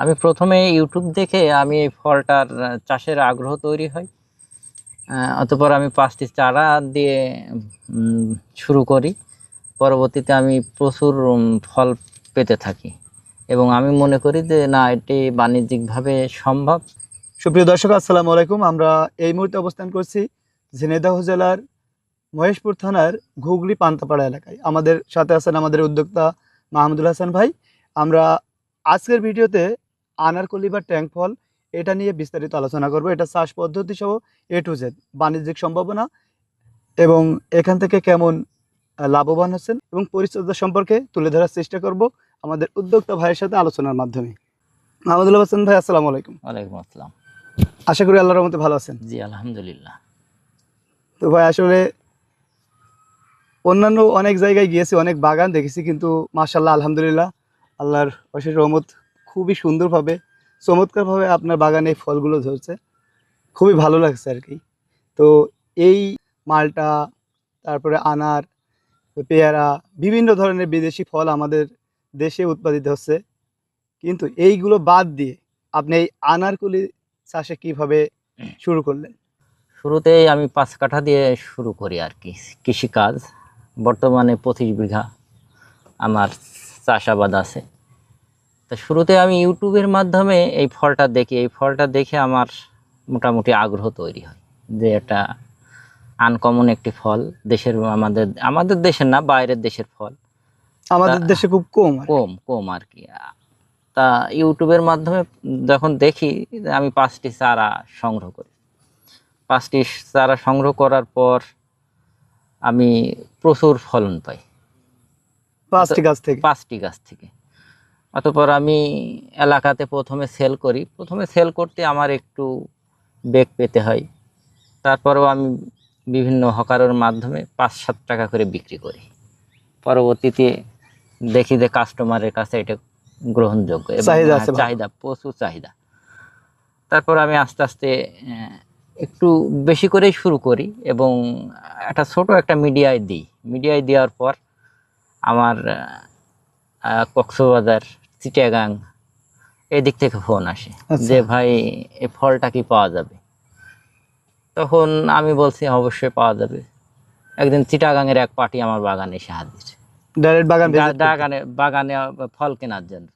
আমি প্রথমে ইউটিউব দেখে আমি এই ফলটার চাষের আগ্রহ তৈরি হয় অতপর আমি পাঁচটি চারা দিয়ে শুরু করি। পরবর্তীতে আমি প্রচুর ফল পেতে থাকি। এবং আমি মনে করি যে, না, এটি বাণিজ্যিকভাবে সম্ভব। সুপ্রিয় দর্শক, আসসালামু আলাইকুম। আমরা এই মুহূর্তে অবস্থান করছি ঝিনাইদহ জেলার মহেশপুর থানার ঘুগলি পান্তাপাড়া এলাকায়। আমাদের সাথে আছেন আমাদের উদ্যোক্তা মাহমুদুল হাসান ভাই। আমরা আজকের ভিডিওতে আনারকলি বা ট্যাঙ্ক ফল এটা নিয়ে বিস্তারিত আলোচনা করব। এটা চাষ পদ্ধতি সহ এ টু জেড বাণিজ্যিক সম্ভাবনা এবং এখান থেকে কেমন লাভবান হচ্ছেন এবং পরিচর্যা সম্পর্কে তুলে ধরার চেষ্টা করব আমাদের উদ্যোক্তা ভাইয়ের সাথে আলোচনার মাধ্যমে। মাহমুদুল হাসান ভাই আসসালামু আলাইকুম। ওয়ালাইকুম আসসালাম। আশা করি আল্লাহর রহমতে ভালো আছেন। জি আলহামদুলিল্লাহ। তো ভাই আসলে অন্যান্য অনেক জায়গায় গিয়েছি অনেক বাগান দেখেছি কিন্তু মাশাল্লাহ আলহামদুলিল্লাহ আল্লাহর অশেষ রহমত খুবই সুন্দরভাবে, চমৎকারভাবে আপনার বাগানে ফলগুলো ধরছে। খুবই ভালো লাগছে আর কি। তো এই মালটা, তারপরে আনার, পেয়ারা, বিভিন্ন ধরনের বিদেশি ফল আমাদের দেশে উৎপাদিত হচ্ছে। কিন্তু এইগুলো বাদ দিয়ে আপনি এই আনারকুলি চাষে কীভাবে শুরু করলেন? শুরুতেই আমি পাঁচ কাঠা দিয়ে শুরু করি আর কি, কৃষিকাজ। বর্তমানে পঁচিশ বিঘা আমার চাষাবাদ আছে। তা শুরুতে আমি ইউটিউবের মাধ্যমে এই ফলটা দেখি। এই ফলটা দেখে আমার মোটামুটি আগ্রহ তৈরি হয় যে এটা আনকমন একটি ফল দেশের আমাদের আমাদের দেশের না বাইরের দেশের ফল। আমাদের দেশে খুব কম কম কম আর কি। তা ইউটিউবের মাধ্যমে যখন দেখি আমি পাঁচটি চারা সংগ্রহ করি। পাঁচটি চারা সংগ্রহ করার পর আমি প্রচুর ফলন পাই। পাঁচটি গাছ থেকে? পাঁচটি গাছ থেকে। অতপর আমি এলাকাতে প্রথমে সেল করি। প্রথমে সেল করতে আমার একটু বেগ পেতে হয়। তারপরেও আমি বিভিন্ন হকারের মাধ্যমে পাঁচ সাত টাকা করে বিক্রি করি। পরবর্তীতে দেখি যে কাস্টমারের কাছে এটা গ্রহণযোগ্য চাহিদা হ্যাঁ। চাহিদা প্রচুর চাহিদা। তারপর আমি আস্তে আস্তে একটু বেশি করেই শুরু করি এবং একটা ছোট একটা মিডিয়ায় দিই। মিডিয়ায় দেওয়ার পর আমার কক্সবাজার চিটাগাং এদিক থেকে ফোন আসে আচ্ছা। যে ভাই এই ফলটা কি পাওয়া যাবে? তখন আমি বলছি অবশ্যই পাওয়া যাবে। একদিন চিটাগাংয়ের এক পার্টি আমার বাগানে এসে হাজির ডাইরেক্ট বাগান বাগানে বাগানে ফল কেনার জন্য।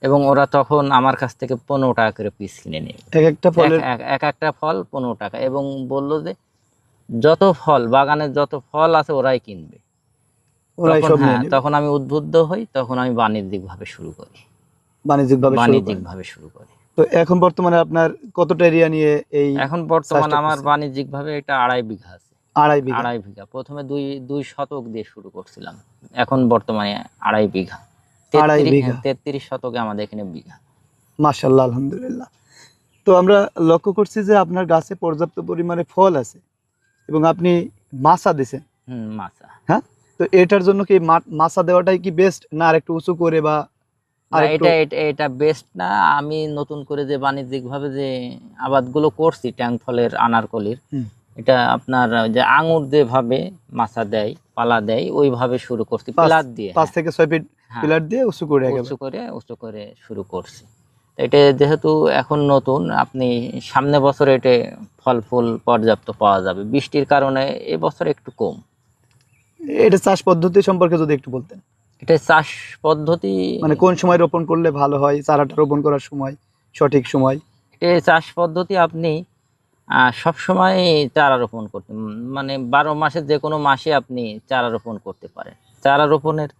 এবং ওরা তখন আমার কাছ থেকে পনেরো টাকা করে পিস কিনে নেবে এক একটা ফলের এক- এক- এক একটা ফল পনেরো টাকা। এবং বলল যে যত ফল বাগানের যত ফল আছে ওরাই কিনবে। তখন হ্যাঁ। তখন আমি উদ্বুদ্ধ হই তখন আমি বাণিজ্যিক ভাবে শুরু করি। বাণিজ্যিক ভাবে বাণিজ্যিক ভাবে শুরু করি। তো এখন বর্তমানে আপনার কতটা এরিয়া নিয়ে এই এখন বর্তমান আমার করছেন? বাণিজ্যিক ভাবে এটা আড়াই বিঘা আছে। আড়াই বিঘা? আড়াই বিঘা। প্রথমে দুই দুই শতক দিয়ে শুরু করছিলাম। এখন বর্তমানে আড়াই বিঘা। আড়াই তেত্রিশ- বিঘা। হ্যাঁ, তেত্রিশ শতকে আমাদের এখানে বিঘা। মাশাল্লাহ আলহামদুলিল্লাহ। তো আমরা লক্ষ্য করছি যে আপনার গাছে পর্যাপ্ত পরিমাণে ফল আছে এবং আপনি মাছা দিছেন। হুম মাছা। তো এটার জন্য কি মাছা দেওয়াটাই কি বেস্ট না আর একটু উঁচু করে বা এটা এটা বেস্ট না। আমি নতুন করে যে বাণিজ্যিক ভাবে যে আবাদগুলো করছি ট্যাঙ্ক ফলের আনারকলির এটা আপনার যে আঙুর যেভাবে মাছা দেয় পালা দেয় ওইভাবে শুরু করছি পিলার দিয়ে পাঁচ থেকে ছয় ফিট হ্যাঁ, পিলার দিয়ে উঁচু করে উঁচু করে উঁচু করে শুরু করছি। এটা যেহেতু এখন নতুন আপনি সামনে বছর এটা ফল ফুল পর্যাপ্ত পাওয়া যাবে। বৃষ্টির কারণে এবছর একটু কম। এটা চাষ পদ্ধতি সম্পর্কে যদি একটু বলতেন। এটা চাষ পদ্ধতি মানে কোন সময় রোপণ করলে ভালো হয় চারাটা রোপণ করার সময় সঠিক সময়? এটা চাষ পদ্ধতি আপনি সব সময় চারা রোপণ করতে মানে বারো মাসের যে কোনো মাসে আপনি চারা রোপণ করতে পারেন। চারা রোপণের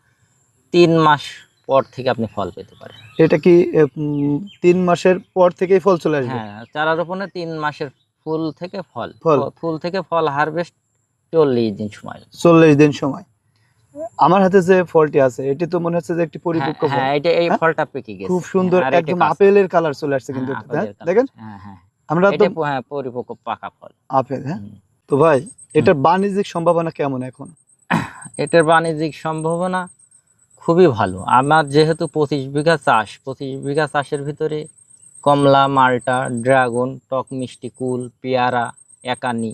তিন মাস পর থেকে আপনি ফল পেতে পারেন। এটা কি তিন মাসের পর থেকেই ফল চলে আসবে? হ্যাঁ চারা রোপণের তিন মাসের ফুল থেকে ফল ফল। ফুল থেকে ফল হারভেস্ট চল্লিশ দিন সময়। চল্লিশ দিন সময়। আমার হাতে যে ফলটি আছে এটি তো মনে হচ্ছে যে একটি পরিপক্ক হ্যাঁ, ফল। হ্যাঁ এটা এই হ্যাঁ? ফলটা পেকে গেছে। খুব সুন্দর একদম আপেলের কালার চলে আসছে কিন্তু হ্যাঁ, হ্যাঁ? দেখেন? হ্যাঁ হ্যাঁ। আমরা তো হ্যাঁ পরিপক্ক পাকা ফল। আপেল হ্যাঁ? তো ভাই এটার বাণিজ্যিক সম্ভাবনা কেমন এখন? এটার বাণিজ্যিক সম্ভাবনা খুবই ভালো। আমার যেহেতু পঁচিশ বিঘা চাষ পঁচিশ বিঘা চাষের ভিতরে কমলা মালটা ড্রাগন টক মিষ্টি কুল পেয়ারা একানি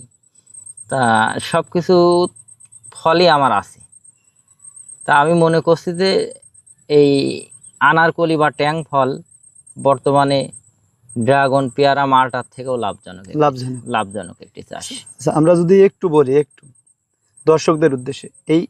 তা সব কিছু ফলই আমার আছে। তা আমি মনে করছি যে এই আনারকলি বা ট্যাং ফল বর্তমানে ড্রাগন পেয়ারা মালটার থেকেও লাভজনক লাভজনক। লাভজনক একটি চাষ। আচ্ছা আমরা যদি একটু বলি একটু দর্শকদের উদ্দেশ্যে এই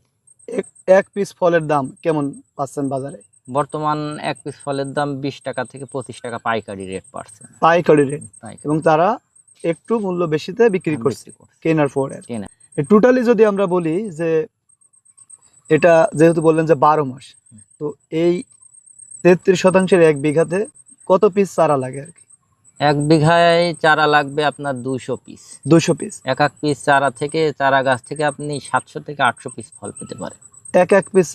এক- পিস ফলের দাম কেমন পাচ্ছেন বাজারে? বর্তমান এক পিস ফলের দাম বিশ টাকা থেকে পঁচিশ টাকা পাইকারি রেট পাচ্ছে। পাইকারি রেট এবং তারা একটু মূল্য বেশিতে বিক্রি করছে। কেনার পরে টোটালি যদি আমরা বলি যে এটা যেহেতু বললেন যে বারো মাস তো এই তেত্রিশ শতাংশের এক বিঘাতে কত পিস চারা লাগে আর কি? এক বিঘায় চারা লাগবে আপনার দুশো পিস দুশো পিস এক এক পিস চারা থেকে চারা গাছ থেকে আপনি সাতশো থেকে আটশো পিস ফল পেতে পারেন। এক এক পিস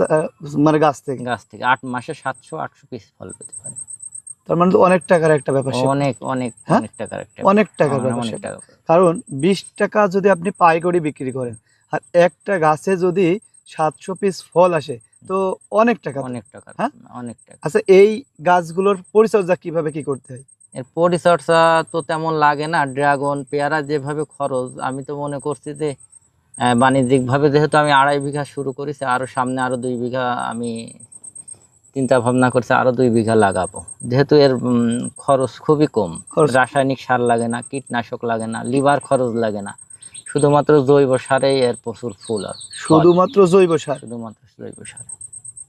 মানে গাছ থেকে? গাছ থেকে আট মাসে সাতশো আটশো পিস ফল পেতে পারেন। তার মানে তো অনেক টাকার একটা ব্যাপার অনেক অনেক হ্যাঁ? অনেক টাকার একটা অনেক টাকার ব্যাপার কারণ বিশ টাকা যদি আপনি পাইকারি বিক্রি করেন আর একটা গাছে যদি সাতশো পিস ফল আসে তো অনেক টাকা। অনেক টাকা হ্যাঁ? অনেক টাকা। আচ্ছা এই গাছগুলোর পরিচর্যা কীভাবে কি করতে হয়? এর পরিচর্যা তো তেমন লাগে না। ড্রাগন পেয়ারা যেভাবে খরচ আমি তো মনে করছি যে বাণিজ্যিকভাবে যেহেতু আমি আড়াই বিঘা শুরু করেছি আরও সামনে আরও দুই বিঘা আমি চিন্তা ভাবনা করছি আরও দুই বিঘা লাগাবো। যেহেতু এর খরচ খুবই কম। রাসায়নিক সার লাগে না কীটনাশক লাগে না লিভার খরচ লাগে না। শুধুমাত্র জৈব সারেই এর প্রচুর ফুল আর শুধুমাত্র জৈব সার? শুধুমাত্র জৈব সার।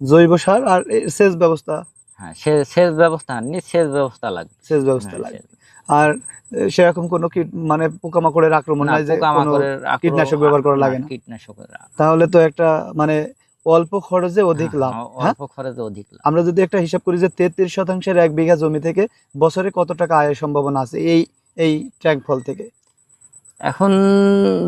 জৈব সার আর সেচ ব্যবস্থা? হ্যাঁ সেচ ব্যবস্থা নিজ সেচ ব্যবস্থা লাগবে। সেচ ব্যবস্থা হ্যাঁ, লাগে আর সেরকম কোনো কীট মানে পোকামাকড়ের আক্রমণ না, নাই যে কীটনাশক ব্যবহার করা লাগে না। কীটনাশকের তাহলে তো একটা মানে অল্প খরচে অধিক হ্যাঁ, লাভ হ্যাঁ? অল্প খরচে অধিক লাভ। আমরা যদি একটা হিসাব করি যে তেত্রিশ শতাংশের এক বিঘা জমি থেকে বছরে কত টাকা আয়ের সম্ভাবনা আছে এই এই ট্র্যাক ফল থেকে? এখন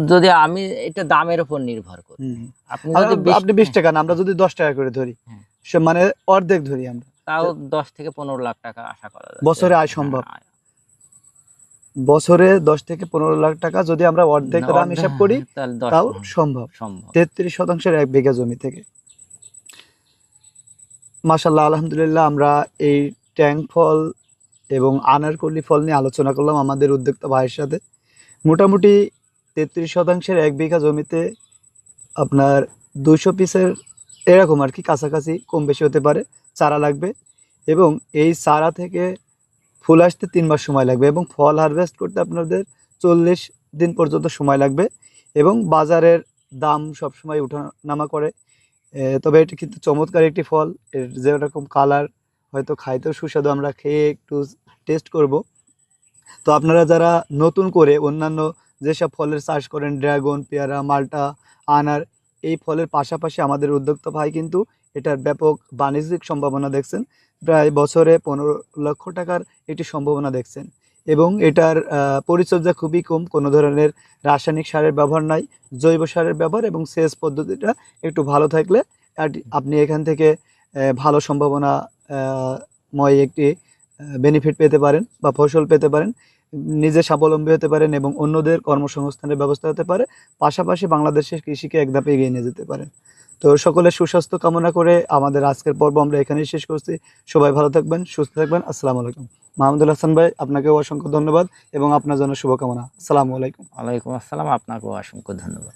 যদি আমি এটা দামের উপর নির্ভর করি। আপনি যদি বিশ- আপনি বিশ টাকা না আমরা যদি দশ টাকা করে ধরি হ্যাঁ। মানে অর্ধেক ধরি আমরা। তাও দশ থেকে পনেরো লাখ টাকা আশা করা যায়। বছরে আয় সম্ভব। হ্যাঁ, বছরে দশ থেকে পনেরো লাখ টাকা যদি আমরা অর্ধেক দাম হিসাব করি তাও সম্ভব। সম্ভব। তেত্রিশ শতাংশের এক বিঘা জমি থেকে। মাসাল্লাহ আলহামদুলিল্লাহ আমরা এই ট্যাঙ্ক ফল এবং আনারকলি ফল নিয়ে আলোচনা করলাম আমাদের উদ্যোক্তা ভাইয়ের সাথে। মোটামুটি তেত্রিশ শতাংশের এক বিঘা জমিতে আপনার দুশো পিসের এরকম আর কি কাছাকাছি কম বেশি হতে পারে চারা লাগবে। এবং এই চারা থেকে ফুল আসতে তিন মাস সময় লাগবে এবং ফল হারভেস্ট করতে আপনাদের চল্লিশ দিন পর্যন্ত সময় লাগবে এবং বাজারের দাম সবসময় উঠানামা করে। তবে এটি কিন্তু চমৎকার একটি ফল। এর যেরকম কালার হয়তো খাইতেও সুস্বাদু। আমরা খেয়ে একটু টেস্ট করব। তো আপনারা যারা নতুন করে অন্যান্য যেসব ফলের চাষ করেন ড্রাগন পেয়ারা, মাল্টা, আনার, এই ফলের পাশাপাশি আমাদের উদ্যোক্তা ভাই কিন্তু এটার ব্যাপক বাণিজ্যিক সম্ভাবনা দেখছেন। প্রায় বছরে পনেরো লক্ষ টাকার একটি সম্ভাবনা দেখছেন। এবং এটার পরিচর্যা খুবই কম, কোনো ধরনের রাসায়নিক সারের ব্যবহার নাই, জৈব সারের ব্যবহার এবং সেচ পদ্ধতিটা একটু ভালো থাকলে আপনি এখান থেকে ভালো সম্ভাবনা ময় একটি বেনিফিট পেতে পারেন বা ফসল পেতে পারেন। নিজে স্বাবলম্বী হতে পারেন এবং অন্যদের কর্মসংস্থানের ব্যবস্থা হতে পারে, পাশাপাশি বাংলাদেশের কৃষিকে এক এগিয়ে নিয়ে যেতে পারেন। তো সকলের সুস্বাস্থ্য কামনা করে আমাদের আজকের পর্ব আমরা এখানেই শেষ করছি। সবাই ভালো থাকবেন, সুস্থ থাকবেন। আসসালামু আলাইকুম। মাহমুদুল হাসান ভাই, আপনাকেও অসংখ্য ধন্যবাদ এবং আপনার জন্য শুভকামনা। আসসালামু আলাইকুম। আলাইকুম আসসালাম। আপনাকেও অসংখ্য ধন্যবাদ।